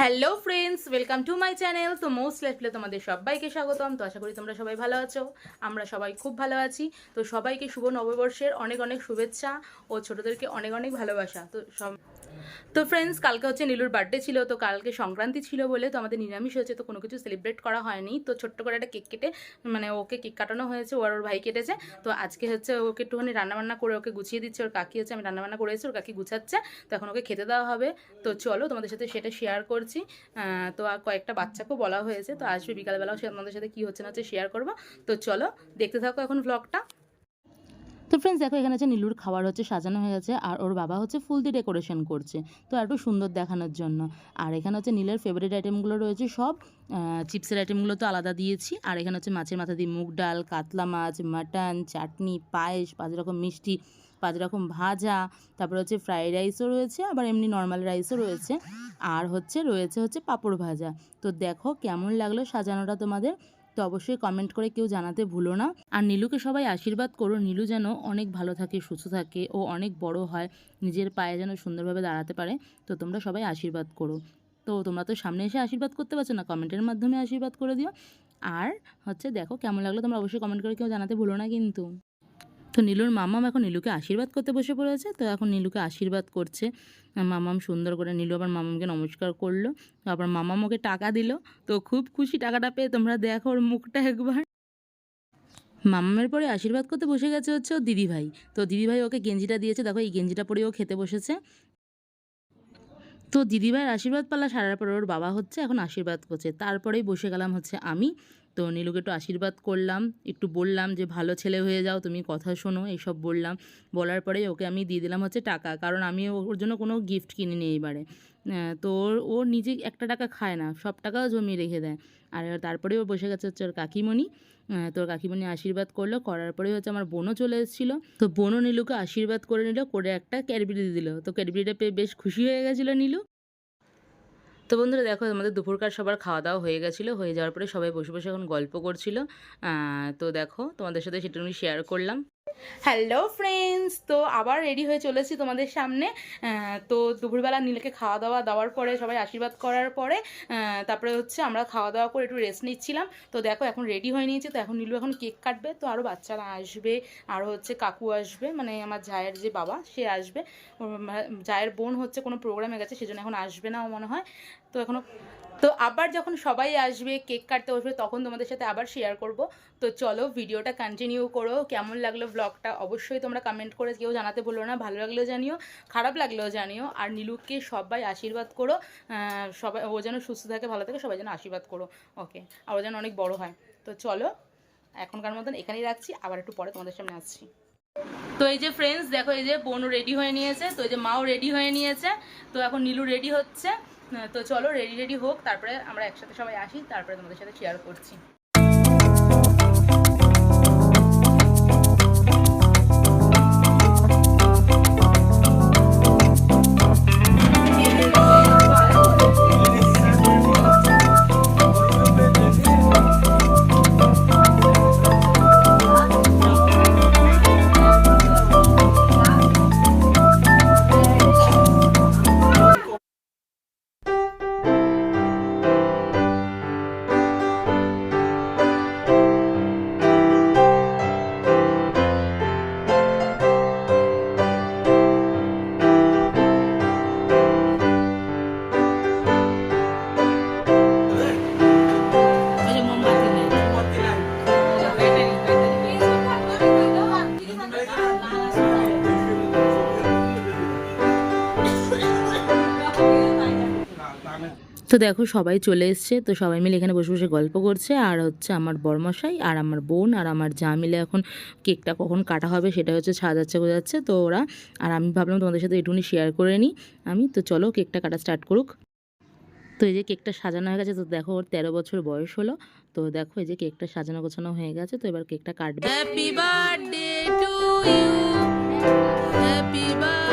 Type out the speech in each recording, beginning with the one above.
Hello friends welcome to my channel তো মোস্ট লাইফলে তোমাদের সবাইকে স্বাগতম। তো আশা করি তোমরা সবাই ভালো আছো। আমরা সবাই খুব ভালো আছি। তো সবাইকে শুভ নববর্ষের অনেক অনেক শুভেচ্ছা ও ছোটোদেরকে অনেক অনেক ভালোবাসা। তো সব তো ফ্রেন্ডস কালকে হচ্ছে নীলুর বার্থডে ছিল। তো কালকে সংক্রান্তি ছিল বলে তো আমাদের নিরামিষ হয়েছে। তো কোনো কিছু সেলিব্রেট করা হয়নি। তো ছোট্ট করে একটা কেক কেটে মানে ওকে কেক কাটানো হয়েছে। ও আর ওর ভাই কেটেছে। তো আজকে হচ্ছে ওকে একটুখানি রান্নাবান্না করে ওকে গুছিয়ে দিচ্ছে। ওর কাকি হচ্ছে, আমি রান্নাবান্না করেছি ওর কাকি গুছাচ্ছে। তো এখন ওকে খেতে দেওয়া হবে। তো চলো তোমাদের সাথে সেটা শেয়ার করছি। আহ, তো কয়েকটা বাচ্চাকেও বলা হয়েছে। তো আসবে বিকালবেলাও সে আমাদের সাথে কী হচ্ছে না হচ্ছে শেয়ার করব। তো চলো দেখতে থাকো এখন ভ্লগটা তো ফ্রেন্ডস দেখো এখানে হচ্ছে নীলুর খাবার হচ্ছে সাজানো হয়ে গেছে আর ওর বাবা হচ্ছে ফুল দিয়ে ডেকোরেশন করছে। তো একটু সুন্দর দেখানোর জন্য। আর এখানে হচ্ছে নীলের ফেভারিট আইটেমগুলো রয়েছে সব। চিপসের আইটেমগুলো তো আলাদা দিয়েছি। আর এখানে হচ্ছে মাছের মাথা দিয়ে মুগ ডাল কাতলা মাছ মাটন চাটনি পায়েস পাঁচ রকম মিষ্টি। পাঁচ রকম ভাজা, তারপরে হচ্ছে ফ্রাইড রাইসও রয়েছে, আবার এমনি নর্মাল রাইসও রয়েছে। আর হচ্ছে রয়েছে হচ্ছে পাঁপড় ভাজা। তো দেখো কেমন লাগল সাজানোটা তোমাদের? তো অবশ্যই কমেন্ট করে কেউ জানাতে ভুলো না। আর নীলুকে সবাই আশীর্বাদ করো, নীলু যেন অনেক ভালো থাকে, সুস্থ থাকে ও অনেক বড় হয়, নিজের পায়ে যেন সুন্দরভাবে দাঁড়াতে পারে, তো তোমরা সবাই আশীর্বাদ করো। তো তোমরা তো সামনে এসে আশীর্বাদ করতে পারছ না কমেন্টের মাধ্যমে আশীর্বাদ করে দিও। আর হচ্ছে দেখো কেমন লাগল তোমরা অবশ্যই কমেন্ট করে কেউ জানাতে ভুলো না কিন্তু। তো নীলুর মামাম এখন নীলুকে আশীর্বাদ করতে বসে পড়েছে, তো এখন নীলুকে আশীর্বাদ করছে। মামাম সুন্দর করে নীলু আবার মামামকে নমস্কার করল আবার মামাম ওকে টাকা দিল, তো খুব খুশি টাকাটা পেয়ে তোমরা দেখো ওর মুখটা একবার। মামামের পরে আশীর্বাদ করতে বসে গেছে হচ্ছে ও দিদিভাই, তো দিদিভাই ওকে গেঞ্জিটা দিয়েছে, দেখো এই গেঞ্জিটা পরে ও খেতে বসেছে। তো দিদিভাইয়ের আশীর্বাদ পাল্লা সারার পর ওর বাবা হচ্ছে এখন আশীর্বাদ করছে, তারপরেই বসে গেলাম হচ্ছে আমি। তো নীলুকে একটু আশীর্বাদ করলাম একটু বললাম যে ভালো ছেলে হয়ে যাও তুমি কথা শোনো এইসব বললাম। বলার পরে ওকে আমি দিয়ে দিলাম হচ্ছে টাকা কারণ আমি ওর জন্য কোনো গিফট কিনিনি এইবারে। আহ, তো ও নিজে একটা টাকা খায় না সব টাকাও জমিয়ে রেখে দেয়। আর তারপরে ও বসে গেছে হচ্ছে ওর কাকিমণি। তোর কাকিমণি আশীর্বাদ করল করার পরে হচ্ছে আমার বোনও চলে এসেছিল। তো বোনও নীলুকে আশীর্বাদ করে নিল করে একটা ক্যাডবেরি দিল। তো ক্যাডবেরিটা পেয়ে বেশ খুশি হয়ে গেছিল নীলু। তো বন্ধুরা দেখো আমাদের দুপুরকার সবার খাওয়া দাওয়া হয়ে গেছিল, হয়ে যাওয়ার পরে সবাই বসে বসে এখন গল্প করছিল। তো দেখো তোমাদের সাথে সেটা আমি শেয়ার করলাম। হ্যালো ফ্রেন্ডস তো আবার রেডি হয়ে চলেছি তোমাদের সামনে। তো দুপুরবেলা নীলকে খাওয়া দাওয়া দেওয়ার পরে সবাই আশীর্বাদ করার পরে তারপরে হচ্ছে আমরা খাওয়া দাওয়া করে একটু রেস্ট নিচ্ছিলাম। তো দেখো, এখন রেডি হয়ে নিয়েছি। তো এখন নীলু এখন কেক কাটবে। তো আরও বাচ্চারা আসবে আরও হচ্ছে কাকু আসবে। মানে আমার জায়ের যে বাবা, সে আসবে। জায়ের বোন হচ্ছে কোনো প্রোগ্রামে গেছে, সেজন্য এখন আসবে না মনে হয়। তো এখনও তো আবার যখন সবাই আসবে, কেক কাটতে বসবে, তখন তোমাদের সাথে আবার শেয়ার করব। তো চলো ভিডিওটা কন্টিনিউ করো। কেমন লাগল ব্লগটা অবশ্যই তোমরা কমেন্ট করে কেউ জানাতে বলল না। ভালো লাগলেও জানিও, খারাপ লাগলেও জানিও। আর নীলুকে সবাই আশীর্বাদ করো। সবাই, ও যেন সুস্থ থাকে, ভালো থাকে, সবাই যেন আশীর্বাদ করো। ওকে আর ও যেন অনেক বড় হয়। তো চলো, এখনকার মতন এখানেই রাখছি। আবার একটু পরে তোমাদের সামনে আসছি। তো এই যে ফ্রেন্ডস দেখো এই যে বোনও রেডি হয়ে নিয়েছে, তো এই যে মাও রেডি হয়ে নিয়েছে, তো এখন নীলু রেডি হচ্ছে। তো চলো রেডি রেডি হোক, তারপরে আমরা একসাথে সবাই আসি, তারপরে তোমাদের সাথে শেয়ার করছি। তো দেখো, সবাই চলে এসছে। তো সবাই মিলে এখানে বসে বসে গল্প করছে। আর হচ্ছে আমার বরমশাই আর আমার বোন আর আমার যা মিলে এখন কেকটা কখন কাটা হবে সেটা হচ্ছে সাজাচ্ছে বোঝাচ্ছে তো ওরা আর আমি ভাবলাম তোমাদের সাথে এটুকুনি শেয়ার করে নিই আমি। তো চলো কেকটা কাটা স্টার্ট করুক। তো এই যে কেকটা সাজানো হয়ে গেছে, তো দেখো ওর তেরো বছর বয়স হলো। তো দেখো এই যে কেকটা সাজানো গোছানো হয়ে গেছে, তো এবার কেকটা কাটবে। Happy birthday to you happy birthday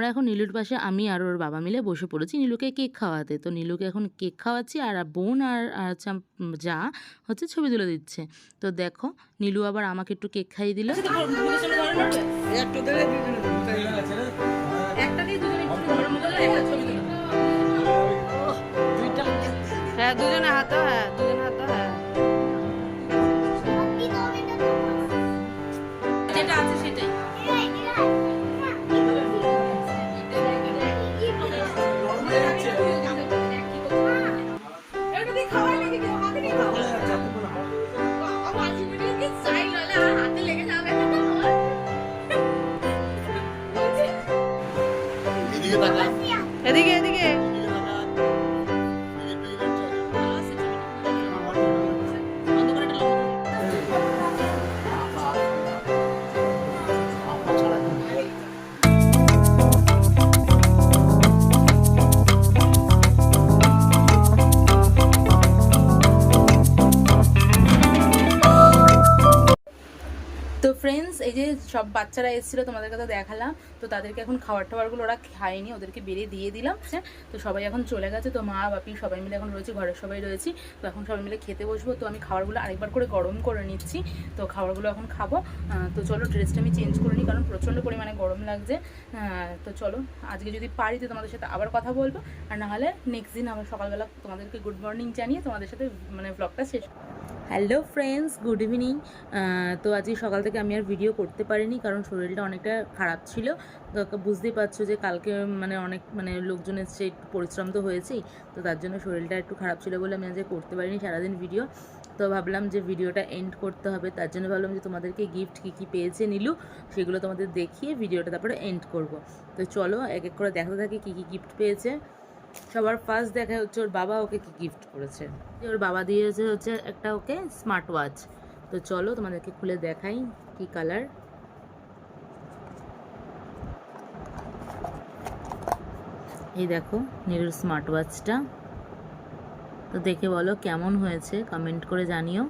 আমরা এখন নীলুর পাশে আমি আর ওর বাবা মিলে বসে পড়েছি। নীলুকে কেক খাওয়াতে। তো নীলুকে এখন কেক খাওয়াচ্ছি আর বোন আর হচ্ছে যা হচ্ছে ছবি তুলে দিচ্ছে। তো দেখো, নীলু আবার আমাকে একটু কেক খাইয়ে দিল। এদিকে এদিকে। এই যে সব বাচ্চারা এসেছিল তোমাদেরকে তো দেখালাম তো তাদেরকে এখন খাবার টাবারগুলো ওরা খায়নি ওদেরকে বেরিয়ে দিয়ে দিলাম। হ্যাঁ, তো সবাই এখন চলে গেছে তো মা বাপি সবাই মিলে এখন রয়েছে ঘরের সবাই রয়েছি তো এখন সবাই মিলে খেতে বসবো। তো আমি খাবারগুলো আরেকবার করে গরম করে নিচ্ছি তো খাবারগুলো এখন খাব। তো চলো ড্রেসটা আমি চেঞ্জ করে নিই কারণ প্রচণ্ড পরিমাণে গরম লাগছে। তো চলো আজকে যদি পারি তো তোমাদের সাথে আবার কথা বলব। আর নাহলে নেক্সট দিন আবার সকালবেলা তোমাদেরকে গুড মর্নিং জানিয়ে তোমাদের সাথে মানে ব্লগটা শেষ হ্যালো ফ্রেন্ডস, গুড ইভিনিং। তো আজকে সকাল থেকে আমি আর ভিডিও করতে পারিনি কারণ শরীরটা অনেকটা খারাপ ছিল। বুঝতেই পারছ যে কালকে মানে অনেক মানে লোকজন এসছে, একটু পরিশ্রম তো হয়েছেই। তো তার জন্য শরীরটা একটু খারাপ ছিল বলে আমি আজকে করতে পারিনি সারাদিন ভিডিও। তো ভাবলাম যে ভিডিওটা এন্ড করতে হবে। তার জন্য ভাবলাম যে তোমাদেরকে গিফট কী কী পেয়েছে নিলু, সেগুলো তোমাদের দেখিয়ে ভিডিওটা তারপরে এন্ড করব। তো চলো এক এক করে দেখাতে থাকি কী কী গিফট পেয়েছে। সবার ফার্স্ট দেখা হচ্ছে ওর বাবা ওকে কি গিফট করেছে। ওর বাবা দিয়েছে হচ্ছে একটা ওকে স্মার্ট ওয়াচ তো চলো তোমাদেরকে খুলে দেখাই কি কালার এই দেখো নীলুর স্মার্ট ওয়াচটা তো দেখে বলো কেমন হয়েছে কমেন্ট করে জানিও।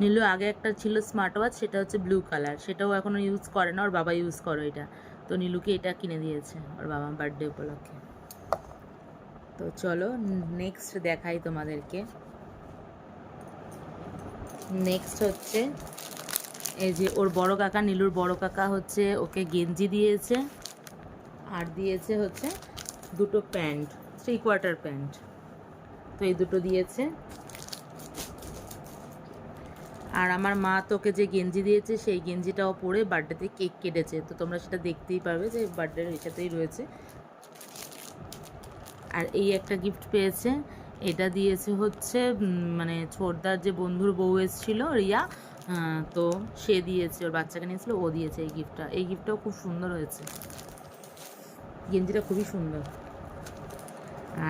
নীলু আগে একটা ছিল স্মার্ট ওয়াচ সেটা হচ্ছে ব্লু কালার সেটাও এখনও ইউজ করে না, ওর বাবা ইউজ করো এটা। তো নীলুকে এটা কিনে দিয়েছে, ওর বাবা বার্থডে উপলক্ষে। তো চলো নেক্সট দেখাই তোমাদেরকে। নেক্সট হচ্ছে, এই যে ওর বড় কাকা, নীলুর বড় কাকা হচ্ছে, ওকে গেঞ্জি দিয়েছে, আর দিয়েছে হচ্ছে দুটো প্যান্ট থ্রি কোয়ার্টার প্যান্ট। তো এই দুটো দিয়েছে। আর আমার মা তোকে যে গেঞ্জি দিয়েছে, সেই গেঞ্জিটাও পরে বার্থডেতে কেক কেটেছে। তো তোমরা সেটা দেখতেই পারবে যে বার্থডের সাথেই রয়েছে। আর এই একটা গিফট পেয়েছে। এটা দিয়েছে হচ্ছে মানে ছোটদার যে বন্ধুর বউ এসেছিল, রিয়া তো সে দিয়েছে, ওর বাচ্চাকে নিয়েছিল, ও দিয়েছে এই গিফটটা এই গিফটটাও খুব সুন্দর হয়েছে। গেঞ্জিটা খুবই সুন্দর।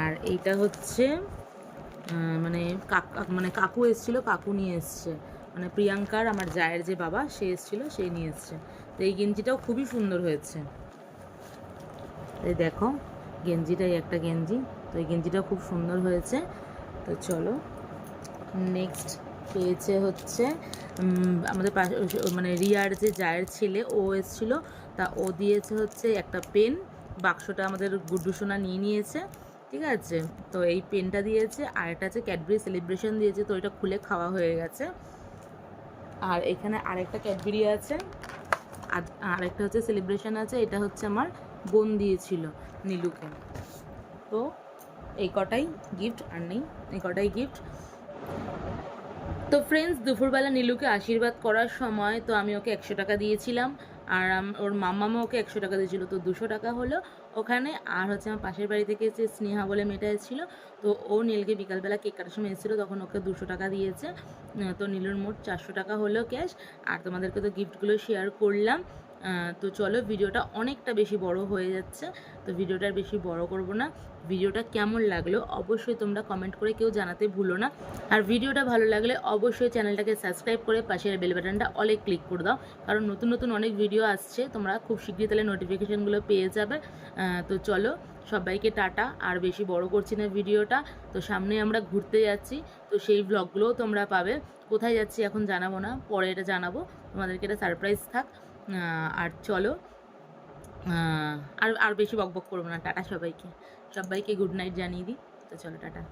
আর এইটা হচ্ছে মানে কাকা মানে কাকু এসেছিল, কাকু নিয়ে এসছে। মানে প্রিয়াঙ্কার, আমার জায়ের যে বাবা, সে এসেছিল, সে নিয়ে এসছে। তো এই গেঞ্জিটাও খুবই সুন্দর হয়েছে। এই দেখো গেঞ্জিটাই একটা গেঞ্জি। তো এই গেঞ্জিটাও খুব সুন্দর হয়েছে। তো চলো নেক্সট পেয়েছে হচ্ছে আমাদের পাশে মানে রিয়ার যে জায়ের ছেলে, ও এসেছিল, তা ও দিয়েছে হচ্ছে একটা পেন, বাক্সটা আমাদের গুড্ডু সোনা নিয়ে নিয়েছে, ঠিক আছে? তো এই পেনটা দিয়েছে, আর একটা আছে ক্যাডবেরি সেলিব্রেশন দিয়েছে, তো এটা খুলে খাওয়া হয়ে গেছে। আর এখানে আরেকটা ক্যাডবেরি আছে, আর আরেকটা হচ্ছে সেলিব্রেশন আছে, এটা হচ্ছে আমার বোন দিয়েছিল নীলুকে। তো এই কটাই গিফট আর নেই, এই কটাই গিফট তো ফ্রেন্ডস দুপুরবেলা নীলুকে আশীর্বাদ করার সময় তো আমি ওকে একশো টাকা দিয়েছিলাম আর ওর মাম্মামও ওকে একশো টাকা দিয়েছিল, তো দুশো টাকা হলো। ওখানে আর হচ্ছে আমার পাশের বাড়ি থেকে যে স্নেহা বলে মেয়েটা এসেছিল, তো ও নীলকে বিকালবেলা কেক কাটার সময় এসেছিল, তখন ওকে দুশো টাকা দিয়েছে। তো নীলুর মোট চারশো টাকা হলো ক্যাশ আর তোমাদেরকে তো গিফটগুলো শেয়ার করলাম। তো চলো ভিডিওটা অনেকটা বেশি বড় হয়ে যাচ্ছে, তো ভিডিওটা বেশি বড় করব না। ভিডিওটা কেমন লাগল অবশ্যই তোমরা কমেন্ট করে কেউ জানাতে ভুলো না। আর ভিডিওটা ভালো লাগলে অবশ্যই চ্যানেলটাকে সাবস্ক্রাইব করে পাশের বেল বাটনটা অলে ক্লিক করে দাও। কারণ নতুন নতুন অনেক ভিডিও আসছে, তোমরা খুব শীঘ্রই তাহলে নোটিফিকেশানগুলো পেয়ে যাবে। তো চলো সবাইকে টাটা, আর বেশি বড় করছি না ভিডিওটা। তো সামনে আমরা ঘুরতে যাচ্ছি, তো সেই ব্লগগুলোও তোমরা পাবে। কোথায় যাচ্ছি এখন জানাব না, পরে এটা জানাব। তোমাদেরকে এটা সারপ্রাইজ থাক। আর চলো আর আর বেশি বকবক করব না। টাটা সবাইকে। সবাইকে গুড নাইট জানিয়ে দিই। তো চলো, টাটা।